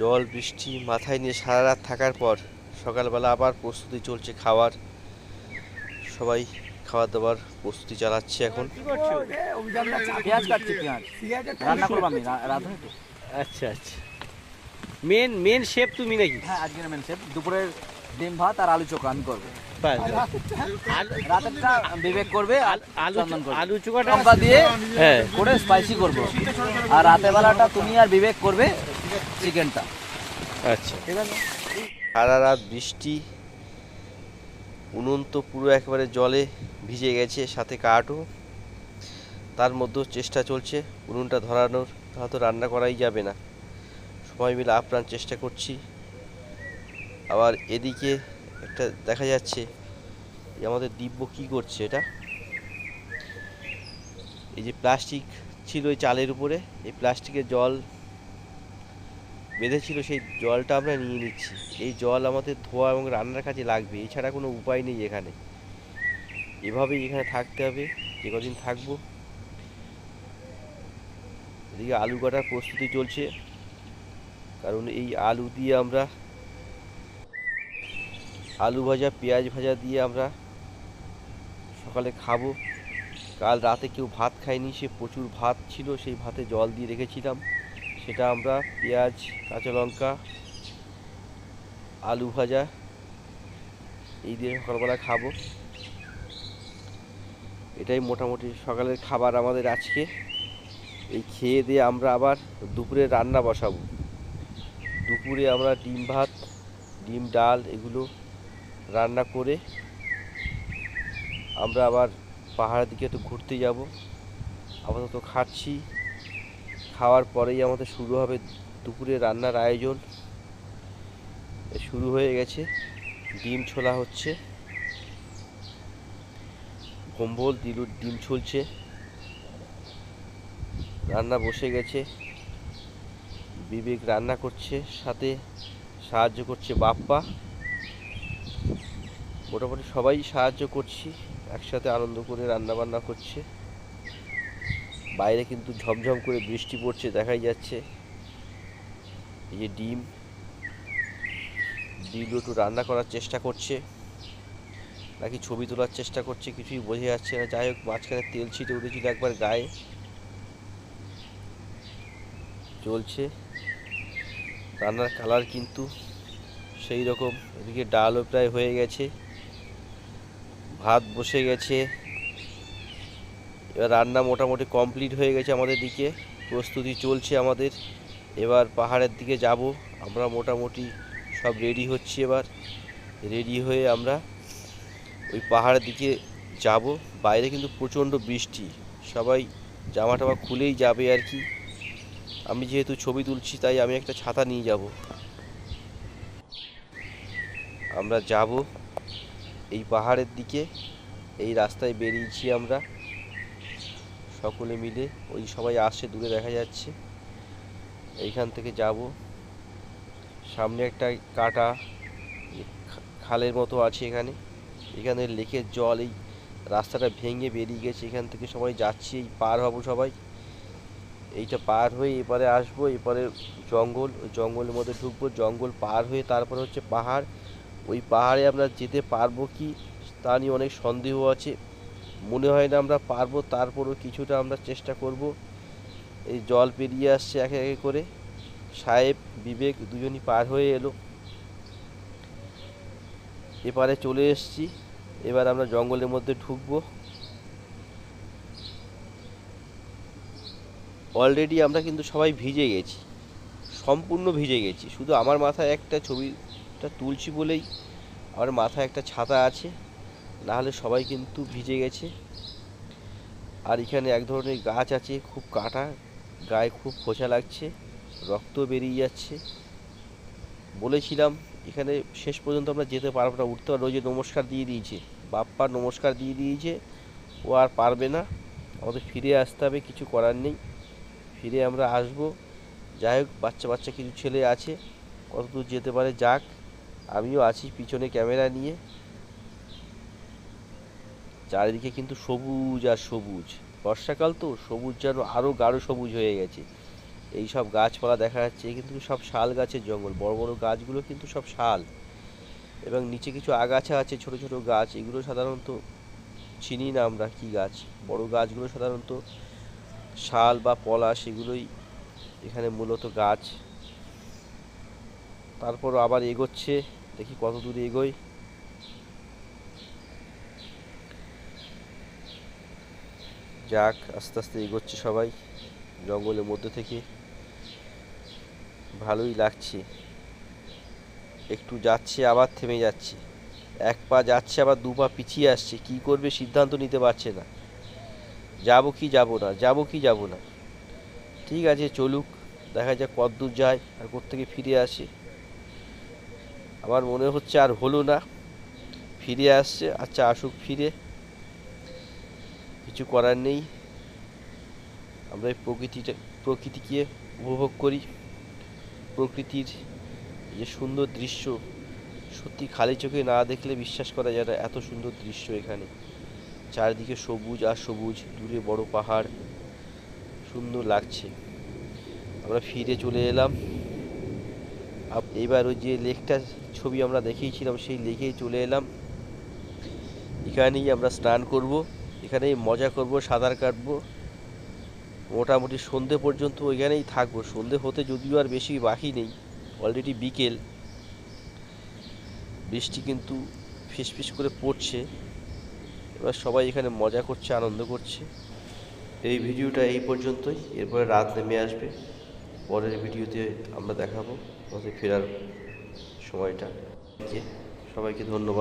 জল বৃষ্টি মাথায় নিয়ে সারা রাত থাকার পর সকালবেলা আবার প্রস্তুতি চলছে খাওয়ার। সবাই খাওয়া দাওয়ার প্রস্তুতি চালাচ্ছে এখন। পেঁয়াজ কাটছি পেঁয়াজ। রান্না করব আমি রাঁধুনি তো আচ্ছা আচ্ছা। মেন মেন শেফ তুমি নাকি? হ্যাঁ আজকের মেন শেফ দুপুরের ডিম ভাত আর আলু চোখা আমি করব। আলু রাতেরটা বিবেক করবে আলু চোখাটা দিয়ে হ্যাঁ। করে স্পাইসি করব। আর রাতের বেলাটা তুমি আর বিবেক করবে চিকেনটা। আচ্ছা। ঠিক আছে সারা রাত বৃষ্টি উনুন তো পুরো একেবারে জলে ভিজে গেছে সাথে কাঠও। তার মধ্যেও চেষ্টা চলছে উনুনটা ধরানোর তাহলে তো রান্না করাই যাবে না। সবাই মিলে আপ্রাণ চেষ্টা করছি। আবার এদিকে একটা দেখা যাচ্ছে আমাদের দিব্য কি করছে এটা? এই যে প্লাস্টিক ছিল ওই চালের উপরে এই প্লাস্টিকের জল বেঁধেছিল, সেই জলটা আমরা নিয়ে নিচ্ছি। এই জল আমাদের ধোয়া এবং রান্নার কাজে লাগবে, এছাড়া কোনো উপায় নেই এখানে। এভাবেই এখানে থাকতে হবে, যে কদিন থাকব। এদিকে আলু কাটার প্রস্তুতি চলছে, কারণ এই আলু দিয়ে আমরা, আলু ভাজা, পেঁয়াজ ভাজা দিয়ে আমরা সকালে খাব। কাল রাতে কেউ ভাত খায়নি, সে প্রচুর ভাত ছিল, সেই ভাতে জল দিয়ে রেখেছিলাম। সেটা আমরা পেঁয়াজ, কাঁচা লঙ্কা, আলু ভাজা, এই দিয়ে সকালবেলা খাব। এটাই মোটামুটি সকালের খাবার আমাদের আজকে। এই খেয়ে দিয়ে আমরা আবার দুপুরে রান্না বসাবো। দুপুরে আমরা ডিম ভাত, ডিম, ডাল এগুলো রান্না করে আমরা আবার পাহাড়ের দিকে একটু ঘুরতে যাব। আপাতত খাচ্ছি। খাওয়ার পরেই আমাদের শুরু হবে দুপুরে রান্নার আয়োজন। শুরু হয়ে গেছে। ডিম ছোলা হচ্ছে। কম্বল, দিলুর ডিম ছুলছে। রান্না বসে গেছে। বিবেক রান্না করছে, সাথে সাহায্য করছে বাপ্পা। মোটামুটি সবাই সাহায্য করছি, একসাথে আনন্দ করে রান্না বান্না করছে। বাইরে কিন্তু ঝমঝম করে বৃষ্টি পড়ছে, দেখাই যাচ্ছে। এই যে ডিম ডিম একটু রান্না করার চেষ্টা করছে। নাকি ছবি তোলার চেষ্টা করছে, কিছুই বোঝা যাচ্ছে না। যাই হোক, মাঝখানে তেল ছিটে উঠেছিল একবার গায়ে। চলছে। রান্নার কালার কিন্তু সেই রকম। এদিকে ডালও প্রায় হয়ে গেছে। ভাত বসে গেছে। রান্না মোটামুটি কমপ্লিট হয়ে গেছে আমাদের দিকে, প্রস্তুতি চলছে আমাদের। এবার পাহাড়ের দিকে যাব, আমরা মোটামুটি সব রেডি হচ্ছি এবার। রেডি হয়ে আমরা ওই পাহাড়ের দিকে যাব। বাইরে কিন্তু প্রচণ্ড বৃষ্টি, সবাই জামা টামা খুলেই যাবে আর কি। আমি যেহেতু ছবি তুলছি, তাই আমি একটা ছাতা নিয়ে যাব। আমরা যাব এই পাহাড়ের দিকে, এই রাস্তায় বেরিয়েছি আমরা। সকলে মিলে, ওই সবাই আসছে, দূরে দেখা যাচ্ছে। এইখান থেকে যাব। সামনে একটা কাটা খালের মতো আছে এখানে। এখানে লেকের জল, এই রাস্তাটা ভেঙে বেরিয়ে গেছে। এখান থেকে সবাই যাচ্ছি, এই পার হব সবাই। এইটা পার হয়ে এপারে আসব, এপারে জঙ্গল, ওই জঙ্গলের মধ্যে ঢুকবো। জঙ্গল পার হয়ে তারপরে হচ্ছে পাহাড়। ওই পাহাড়ে আমরা যেতে পারব কি, তা নিয়ে অনেক সন্দেহ আছে। মনে হয় না আমরা পারব, তারপরও কিছুটা আমরা চেষ্টা করব। এই জল পেরিয়ে আসছে একে একে করে। সাহেব, বিবেক দুজনই পার হয়ে এলো। এপারে চলে এসেছি। এবার আমরা জঙ্গলের মধ্যে ঢুকবো। অলরেডি আমরা কিন্তু সবাই ভিজে গেছি। সম্পূর্ণ ভিজে গেছি। শুধু আমার মাথায় একটা ছবিটা তুলছি বলেই, আমার মাথায় একটা ছাতা আছে। নাহলে সবাই কিন্তু ভিজে গেছে। আর এখানে এক ধরনের গাছ আছে, খুব কাটা, গায়ে খুব খোঁচা লাগছে, রক্ত বেরিয়ে যাচ্ছে। বলেছিলাম, এখানে শেষ পর্যন্ত আমরা যেতে পারব না। উঠতে পারব যে নমস্কার দিয়ে দিয়েছে, বাপ্পা নমস্কার দিয়ে দিয়েছে, ও আর পারবে না। আমাদের ফিরে আসতে হবে, কিছু করার নেই। ফিরে আমরা আসব। যাই হোক, বাচ্চা বাচ্চা কিছু ছেলে আছে, কতদূর যেতে পারে যাক। আমিও আছি পিছনে ক্যামেরা নিয়ে। চারিদিকে কিন্তু সবুজ আর সবুজ। বর্ষাকাল তো সবুজ যেন আরও গাঢ় সবুজ হয়ে গেছে। এই সব গাছপালা দেখা যাচ্ছে কিন্তু সব শাল গাছের জঙ্গল। বড় বড় গাছগুলো কিন্তু সব শাল। এবং নিচে কিছু আগাছা আছে, ছোট ছোট গাছ। এগুলো সাধারণত চিনি না আমরা কি গাছ। বড় গাছগুলো সাধারণত শাল বা পলাশ এগুলোই এখানে মূলত গাছ। তারপর আবার এগোচ্ছে। দেখি কত দূর এগোয়। যাক, আস্তে আস্তে এগোচ্ছে সবাই, জঙ্গলের মধ্যে থেকে। ভালোই লাগছে। একটু যাচ্ছে, আবার থেমে যাচ্ছে। এক পা যাচ্ছে, আবার দু পা পিছিয়ে আসছে। কি করবে, সিদ্ধান্ত নিতে পারছে না। যাব কি যাব না, যাব কি যাব না। ঠিক আছে, চলুক। দেখা যাক কত দূর যায় আর কোত্থেকে ফিরে আসে। আমার মনে হচ্ছে আর হলো না। ফিরে আসছে আচ্ছা আসুক ফিরে। কিছু করার নেই। আমরা এই প্রকৃতিটা, প্রকৃতিকে উপভোগ করি। প্রকৃতির যে সুন্দর দৃশ্য, সত্যি খালি চোখে না দেখলে বিশ্বাস করা যায় না, এত সুন্দর দৃশ্য এখানে। চারিদিকে সবুজ আর সবুজ, দূরে বড় পাহাড়, সুন্দর লাগছে। আমরা ফিরে চলে এলাম। এইবার ওই যে লেকটা ছবি আমরা দেখিয়েছিলাম, সেই লেকেই চলে এলাম। এখানেই আমরা স্নান করব। এখানেই মজা করব, সাঁতার কাটবো। মোটামুটি সন্ধে পর্যন্ত ওইখানেই থাকব। সন্ধে হতে যদিও আর বেশি বাকি নেই অলরেডি বিকেল। বৃষ্টি কিন্তু ফিসফিস করে পড়ছে। এবার সবাই এখানে মজা করছে, আনন্দ করছে। এই ভিডিওটা এই পর্যন্তই। এরপরে রাত নেমে আসবে। পরের ভিডিওতে আমরা দেখাবো আমাদের ফেরার সময়টা। সবাইকে ধন্যবাদ।